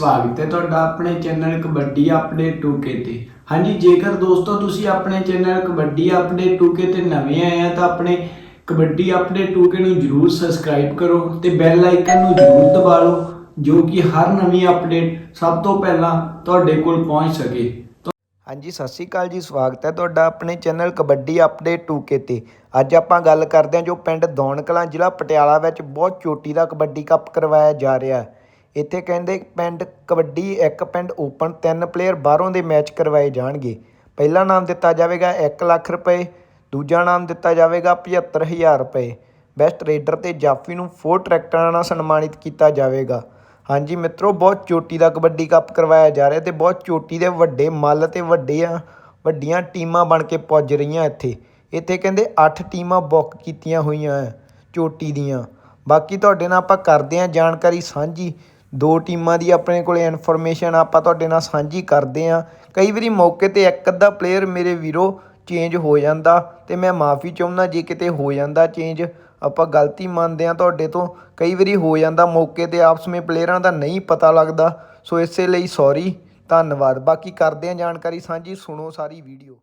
ਸਵਾਗਤ ਹੈ ਤੁਹਾਡਾ ਆਪਣੇ ਚੈਨਲ ਕਬੱਡੀ ਅਪਡੇਟ 2K ਤੇ। ਹਾਂਜੀ, ਜੇਕਰ ਦੋਸਤੋ ਤੁਸੀਂ ਆਪਣੇ ਚੈਨਲ ਕਬੱਡੀ ਅਪਡੇਟ 2K ਤੇ ਨਵੇਂ ਆਏ ਆ, ਤਾਂ ਆਪਣੇ ਕਬੱਡੀ ਅਪਡੇਟ 2K ਨੂੰ ਜਰੂਰ ਸਬਸਕ੍ਰਾਈਬ ਕਰੋ ਤੇ ਬੈਲ ਆਈਕਨ ਨੂੰ ਜਰੂਰ ਦਬਾ ਲਓ ਜੋ ਕਿ ਹਰ ਨਵੀਂ ਅਪਡੇਟ ਸਭ ਤੋਂ ਪਹਿਲਾਂ ਤੁਹਾਡੇ ਕੋਲ ਪਹੁੰਚ ਸਕੇ। ਹਾਂਜੀ, ਸਤਿ ਸ਼੍ਰੀ ਅਕਾਲ ਜੀ, ਸਵਾਗਤ ਹੈ ਤੁਹਾਡਾ ਆਪਣੇ ਚੈਨਲ ਕਬੱਡੀ ਅਪਡੇਟ 2K ਤੇ। ਅੱਜ ਆਪਾਂ ਗੱਲ ਕਰਦੇ ਹਾਂ ਜੋ ਪਿੰਡ ਦੌਣ ਕਲਾਂ ਜ਼ਿਲ੍ਹਾ ਪਟਿਆਲਾ ਵਿੱਚ ਬਹੁਤ ਚੋਟੀ ਦਾ ਕਬੱਡੀ ਕੱਪ ਕਰਵਾਇਆ ਜਾ ਰਿਹਾ ਹੈ। ਇੱਥੇ ਕਹਿੰਦੇ ਪਿੰਡ ਕਬੱਡੀ ਇੱਕ ਪਿੰਡ ਓਪਨ ਤਿੰਨ ਪਲੇਅਰ ਬਾਹਰੋਂ ਦੇ ਮੈਚ ਕਰਵਾਏ ਜਾਣਗੇ। ਪਹਿਲਾ ਨਾਮ ਦਿੱਤਾ ਜਾਵੇਗਾ 1 ਲੱਖ ਰੁਪਏ, ਦੂਜਾ ਨਾਮ ਦਿੱਤਾ ਜਾਵੇਗਾ 75000 ਰੁਪਏ। ਬੈਸਟ ਰੇਡਰ ਤੇ ਜਾਫੀ ਨੂੰ ਫੋਰ ਟਰੈਕਟਰਾਂ ਨਾਲ ਸਨਮਾਨਿਤ ਕੀਤਾ ਜਾਵੇਗਾ। ਹਾਂਜੀ ਮਿੱਤਰੋ, ਬਹੁਤ ਚੋਟੀ ਦਾ ਕਬੱਡੀ ਕੱਪ ਕਰਵਾਇਆ ਜਾ ਰਿਹਾ ਤੇ ਬਹੁਤ ਚੋਟੀ ਦੇ ਵੱਡੇ ਮੱਲ ਤੇ ਵੱਡੀਆਂ ਵੱਡੀਆਂ ਟੀਮਾਂ ਬਣ ਕੇ ਪੁੱਜ ਰਹੀਆਂ ਇੱਥੇ। ਇੱਥੇ ਕਹਿੰਦੇ 8 ਟੀਮਾਂ ਬੁੱਕ ਕੀਤੀਆਂ ਹੋਈਆਂ ਹੈ ਚੋਟੀ ਦੀਆਂ। ਬਾਕੀ ਤੁਹਾਡੇ ਨਾਲ ਆਪਾਂ ਕਰਦੇ ਹਾਂ ਜਾਣਕਾਰੀ ਸਾਂਝੀ। ਦੋ ਟੀਮਾਂ ਦੀ ਆਪਣੇ ਕੋਲੇ ਇਨਫੋਰਮੇਸ਼ਨ ਆਪਾਂ ਤੁਹਾਡੇ ਨਾਲ ਸਾਂਝੀ ਕਰਦੇ ਹਾਂ। ਕਈ ਵਾਰੀ ਮੌਕੇ ਤੇ ਇੱਕ ਅੱਧਾ ਪਲੇਅਰ ਮੇਰੇ ਵੀਰੋ ਚੇਂਜ ਹੋ ਜਾਂਦਾ ਤੇ ਮੈਂ ਮਾਫੀ ਚਾਹੁੰਦਾ ਜੇ ਕਿਤੇ ਹੋ ਜਾਂਦਾ ਚੇਂਜ ਆਪਾਂ ਗਲਤੀ ਮੰਨਦੇ ਆ ਤੁਹਾਡੇ ਤੋਂ। ਕਈ ਵਾਰੀ ਹੋ ਜਾਂਦਾ ਮੌਕੇ ਤੇ ਆਪਸ ਵਿੱਚ ਪਲੇਅਰਾਂ ਦਾ ਨਹੀਂ ਪਤਾ ਲੱਗਦਾ। ਸੋ ਇਸੇ ਲਈ ਸੌਰੀ ਧੰਨਵਾਦ। ਬਾਕੀ ਕਰਦੇ ਆ ਜਾਣਕਾਰੀ ਸਾਂਝੀ, ਸੁਣੋ ਸਾਰੀ ਵੀਡੀਓ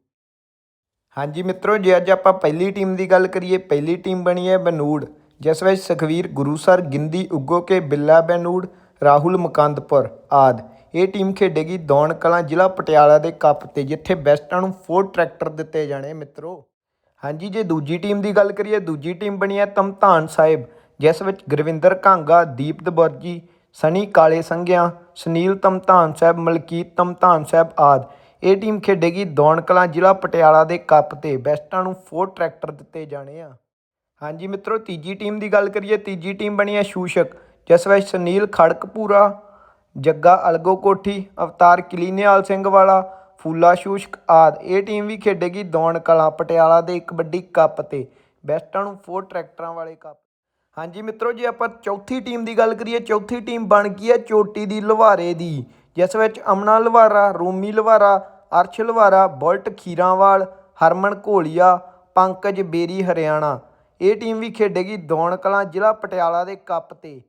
ਹਾਂਜੀ ਮਿੱਤਰੋ, ਜੇ ਅੱਜ ਆਪਾਂ ਪਹਿਲੀ ਟੀਮ ਦੀ ਗੱਲ ਕਰੀਏ, ਪਹਿਲੀ ਟੀਮ ਬਣੀ ਹੈ ਬਨੂੜ। ਜਿਸ ਵਿੱਚ ਸੁਖਵੀਰ ਗੁਰੂ ਸਰ ਗਿੰਦੀ, ਉੱਗੋ ਕੇ, ਬਿੱਲਾ ਬਨੂੜ ਰਾਹੁਲ, ਮੁਕੰਦਪੁਰ ਆਦਿ। ਇਹ ਟੀਮ ਖੇਡੇਗੀ ਦੌਣ ਕਲਾਂ ਜ਼ਿਲ੍ਹਾ ਪਟਿਆਲਾ ਦੇ ਕੱਪ ਤੇ, ਜਿੱਥੇ ਬੈਸਟਾਂ ਨੂੰ ਫੋਰ ਟਰੈਕਟਰ ਦਿੱਤੇ ਜਾਣੇ ਮਿੱਤਰੋ। ਹਾਂਜੀ, ਜੇ ਦੂਜੀ ਟੀਮ ਦੀ ਗੱਲ ਕਰੀਏ, ਦੂਜੀ ਟੀਮ ਬਣੀ ਹੈ ਤਮਤਾਨ ਸਾਹਿਬ, ਜਿਸ ਵਿੱਚ ਗੁਰਵਿੰਦਰ ਕਾਂਗਾ ਦੀਪ ਦਬਰਜੀ ਸਨੀ ਕਾਲੇ ਸੰਘਿਆ, ਸੁਨੀਲ ਤਮਤਾਨ ਸਾਹਿਬ, ਮਲਕੀਤ ਤਮਤਾਨ ਸਾਹਿਬ ਆਦਿ। ਇਹ ਟੀਮ ਖੇਡੇਗੀ ਦੌਣ ਕਲਾਂ ਜ਼ਿਲ੍ਹਾ ਪਟਿਆਲਾ ਦੇ ਕੱਪ ਤੇ, ਬੈਸਟਾਂ ਨੂੰ ਫੋਰ ਟਰੈਕਟਰ ਦਿੱਤੇ ਜਾਣੇ ਆ। ਹਾਂਜੀ ਮਿੱਤਰੋ, ਤੀਜੀ ਟੀਮ ਦੀ ਗੱਲ ਕਰੀਏ, ਤੀਜੀ ਟੀਮ ਬਣੀ ਹੈ ਸ਼ੂਸ਼ਕ। ਜਿਸ ਵਿੱਚ ਸੁਨੀਲ ਖੜਕਪੂਰਾ, ਜੱਗਾ ਅਲਗੋ ਕੋਠੀ ਅਵਤਾਰ ਕਲੀਨੇਵਾਲ ਸਿੰਘ ਵਾਲਾ, ਫੂਲਾ ਸ਼ੂਸ਼ਕ ਆਦ। ਇਹ ਟੀਮ ਵੀ ਖੇਡੇਗੀ ਦੌਣ ਕਲਾਂ ਪਟਿਆਲਾ ਦੇ ਕਬੱਡੀ ਕੱਪ ਤੇ। ਬੈਸਟਾਂ ਨੂੰ ਫੋਰ ਟਰੈਕਟਰਾਂ ਵਾਲੇ ਕੱਪ। ਹਾਂਜੀ ਮਿੱਤਰੋ, ਜੇ ਆਪਾਂ ਚੌਥੀ ਟੀਮ ਦੀ ਗੱਲ ਕਰੀਏ, ਚੌਥੀ ਟੀਮ ਬਣ ਗਈ ਹੈ ਚੋਟੀ ਦੀ ਲਵਾਰੇ ਦੀ, ਜਿਸ ਵਿੱਚ ਅਮਨਾ ਲਵਾਰਾ ਰੋਮੀ ਲਵਾਰਾ ਅਰਸ਼ ਲਵਾਰਾ ਬੁਲਟ ਖੀਰਾਂਵਾਲ, ਹਰਮਨ ਘੋਲੀਆ, ਪੰਕਜ ਬੇਰੀ ਹਰਿਆਣਾ। ਇਹ ਟੀਮ ਵੀ ਖੇਡੇਗੀ ਦੌਣ ਕਲਾਂ ਜ਼ਿਲ੍ਹਾ ਪਟਿਆਲਾ ਦੇ ਕੱਪ ਤੇ।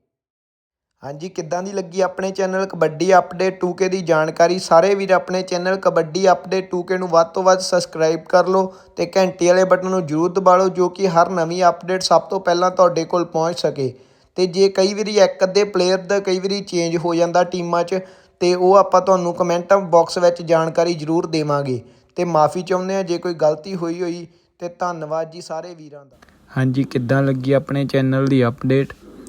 ਹਾਂਜੀ, ਕਿੱਦਾਂ ਦੀ ਲੱਗੀ ਆਪਣੇ ਚੈਨਲ ਕਬੱਡੀ ਅਪਡੇਟ 2K ਦੀ ਜਾਣਕਾਰੀ? ਸਾਰੇ ਵੀਰ ਆਪਣੇ ਚੈਨਲ ਕਬੱਡੀ ਅਪਡੇਟ 2K ਨੂੰ ਵੱਧ ਤੋਂ ਵੱਧ ਸਬਸਕ੍ਰਾਈਬ ਕਰ ਲਓ ਤੇ ਘੰਟੀ ਵਾਲੇ ਬਟਨ ਨੂੰ ਜ਼ਰੂਰ ਦਬਾ ਲਓ ਜੋ ਕਿ ਹਰ ਨਵੀਂ ਅਪਡੇਟ ਸਭ ਤੋਂ ਪਹਿਲਾਂ ਤੁਹਾਡੇ ਕੋਲ ਪਹੁੰਚ ਸਕੇ। ਤੇ ਜੇ ਕਈ ਵਾਰੀ ਇੱਕ ਅੱਧੇ ਪਲੇਅਰ ਦਾ ਕਈ ਵਾਰੀ ਚੇਂਜ ਹੋ ਜਾਂਦਾ ਟੀਮਾਂ 'ਚ, ਤੇ ਉਹ ਆਪਾਂ ਤੁਹਾਨੂੰ ਕਮੈਂਟ ਬਾਕਸ ਵਿੱਚ ਜਾਣਕਾਰੀ ਜ਼ਰੂਰ ਦੇਵਾਂਗੇ। ਤੇ ਮਾਫੀ ਚਾਹੁੰਦੇ ਆ ਜੇ ਕੋਈ ਗਲਤੀ ਹੋਈ ਹੋਈ, ਤੇ ਧੰਨਵਾਦ ਜੀ ਸਾਰੇ ਵੀਰਾਂ ਦਾ। ਹਾਂਜੀ, ਕਿੱਦਾਂ ਲੱਗੀ ਆਪਣੇ ਚੈਨਲ ਦੀ ਅਪਡੇਟ